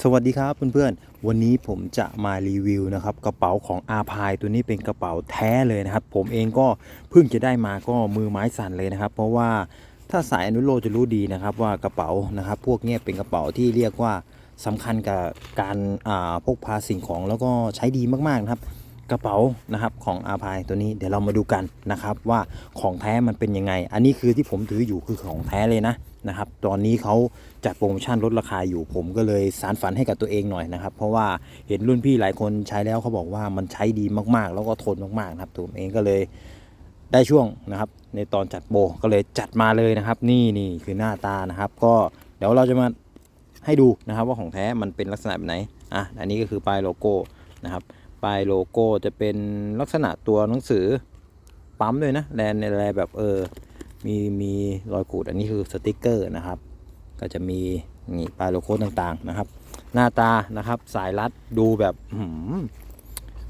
สวัสดีครับเพื่อนๆ วันนี้ผมจะมารีวิวนะครับกระเป๋าของอาพายตัวนี้เป็นกระเป๋าแท้เลยนะครับ ผมเองก็เพิ่งจะได้มาก็มือไม้สั่นเลยนะครับ เพราะว่าถ้าสายอนุโลจะรู้ดีนะครับว่ากระเป๋านะครับ พวกนี้เป็นกระเป๋าที่เรียกว่าสำคัญกับการอาพกพาสิ่งของแล้วก็ใช้ดีมากๆนะครับ กระเป๋านะครับของอาพายตัวนี้เดี๋ยวเรามาดูกันนะครับว่าของแท้มันเป็นยังไง อันนี้คือที่ผมถืออยู่คือของแท้เลยนะนะครับ ตอนนี้เขาจัดโปรโมชั่นลดราคาอยู่ผมก็เลยสารฝันให้กับตัวเองหน่อยนะครับ เพราะว่าเห็นรุ่นพี่หลายคนใช้แล้วเขาบอกว่ามันใช้ดีมากๆ แล้วก็ทนมากๆนะครับตัวผมเองก็เลยได้ช่วงนะครับ ในตอนจัดโปรก็เลยจัดมาเลยนะครับ นี่นี่คือหน้าตานะครับ ก็เดี๋ยวเราจะมาให้ดูนะครับว่าของแท้มันเป็นลักษณะแบบไหนอะอันนี้ก็คือป้ายโลโก้นะครับ ปลายโลโก้จะเป็นลักษณะตัวหนังสือปั๊มด้วยนะแลนในอะไรแบบเออมีมีรอยขูดอันนี้คือสติกเกอร์นะครับ ก็จะมีนี่ปลายโลโก้ต่างๆนะครับ หน้าตานะครับสายรัดดูแบบม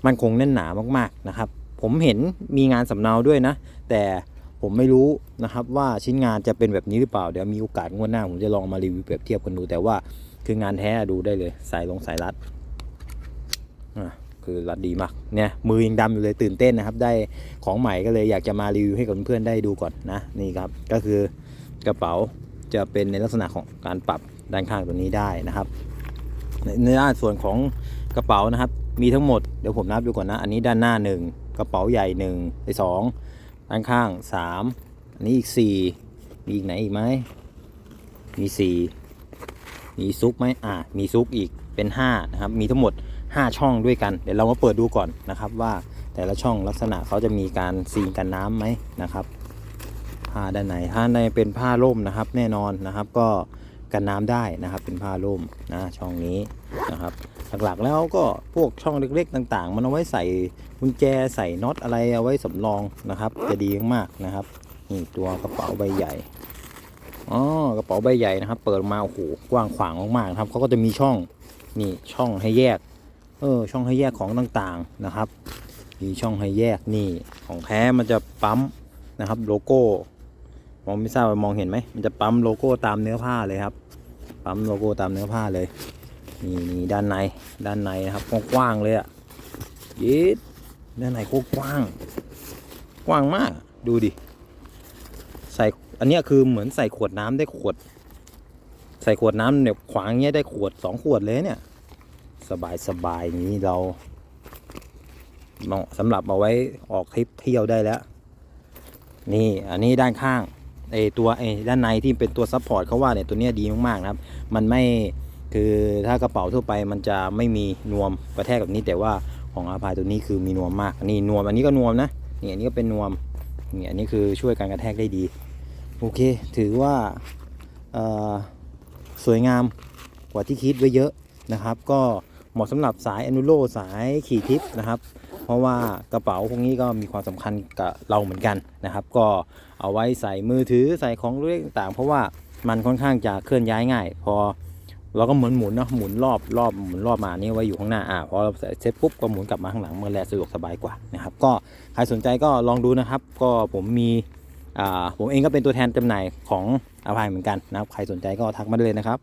มันคงแน่นหนามากๆนะครับ ผมเห็นมีงานสำเนาด้วยนะ แต่ผมไม่รู้นะครับว่าชิ้นงานจะเป็นแบบนี้หรือเปล่า เดี๋ยวมีโอกาสงวดหน้าผมจะลองมารีวิวเปรียบเทียบกันดู แต่ว่าคืองานแท้ดูได้เลยสายลงสายรัดอะ คือรัดดีมากเนี่ยมือยังดำอยู่เลยตื่นเต้นนะครับ ได้ของใหม่ก็เลยอยากจะมารีวิวให้กับเพื่อนๆได้ดูก่อนนะนี่ครับ ก็คือกระเป๋าจะเป็นในลักษณะของการปรับด้านข้างตัวนี้ได้นะครับ ในด้านส่วนของกระเป๋านะครับ มีทั้งหมดเดี๋ยวผมนับดูก่อนนะ อันนี้ด้านหน้า 1 กระเป๋าใหญ่1ไอ้สองด้านข้าง 3 อันนี้อีก 4 มีอีกไหนอีกไหมมี 4 มีซุกไหมอ่ามีซุกอีกเป็น 5 นะครับ มีทั้งหมด 5 ช่องด้วยกัน เดี๋ยวเรามาเปิดดูก่อนนะครับ ว่าแต่ละช่องลักษณะเขาจะมีการซีนกันน้ำไหมนะครับผ้าด้านในถ้าในเป็นผ้าร่มนะครับ แน่นอนนะครับ ก็กันน้ำได้นะครับ เป็นผ้าร่มนะช่องนี้นะครับหลักๆแล้วก็พวกช่องเล็กๆ ต่าง ๆ มันเอาไว้ใส่กุญแจใส่น็อตอะไรเอาไว้สำรองนะครับ จะดีมากๆนะครับนี่ตัวกระเป๋าใบใหญ่อ๋อกระเป๋าใบใหญ่นะครับ เปิดมาโอ้โหกว้างขวางมากๆนะครับเขาก็จะมีช่องนี่ช่องให้แยก เออช่องให้แยกของต่างๆนะครับมีช่องให้แยกนี่ของแท้มันจะปั๊มนะครับโลโก้มองไม่ทราบมองเห็นไหมมันจะปั๊มโลโก้ตามเนื้อผ้าเลยครับ ปั๊มโลโก้ตามเนื้อผ้าเลยนี่นี่ด้านในด้านในนะครับกว้างๆเลยอะ่ะยีดด้านในกว้างกว้างมากดูดิใส่อันนี้คือเหมือนใส่ขวดน้ำได้ขวด ใส่ขวดน้ำเนี่ยขวางเงี้ยได้ขวดสองขวดเลยเนี่ย สบายสบายอย่างนี้เราเหมาะสำหรับเอาไว้ออกทริปเที่ยวได้แล้ว นี่อันนี้ด้านข้างไอตัวไอด้านในที่เป็นตัวซัพพอร์ตเขาว่าเนี่ยตัวเนี้ยดีมากๆนะครับ มันไม่คือถ้ากระเป๋าทั่วไปมันจะไม่มีนวมกระแทกแบบนี้แต่ว่าของอาพายตัวนี้คือมีนวมมากนี่นวมอันนี้ก็นวมนะนี่อันนี้ก็เป็นนวมนี่อันนี้คือช่วยการกระแทกได้ดี โอเค ถือว่าสวยงามกว่าที่คิดไว้เยอะนะครับ ก็ เหมาะสำหรับสายอนุโลสายขี่ทิปนะครับ เพราะว่ากระเป๋าพวกนี้ก็มีความสำคัญกับเราเหมือนกันนะครับ ก็เอาไว้ใส่มือถือใส่ของเล็กต่างๆ เพราะว่ามันค่อนข้างจะเคลื่อนย้ายง่าย พอเราก็หมุนหมุนเนาะหมุนรอบรอบหมุนรอบมานี่ไว้อยู่ข้างหน้าอ่าพอเราใส่เสร็จปุ๊บก็หมุนกลับมาข้างหลังมันแลสะดวกสบายกว่านะครับก็ใครสนใจก็ลองดูนะครับ ก็ผมมีอ่าผมเองก็เป็นตัวแทนจำหน่ายของอาภายเหมือนกันนะครับ ใครสนใจก็ทักมาได้เลยนะครับ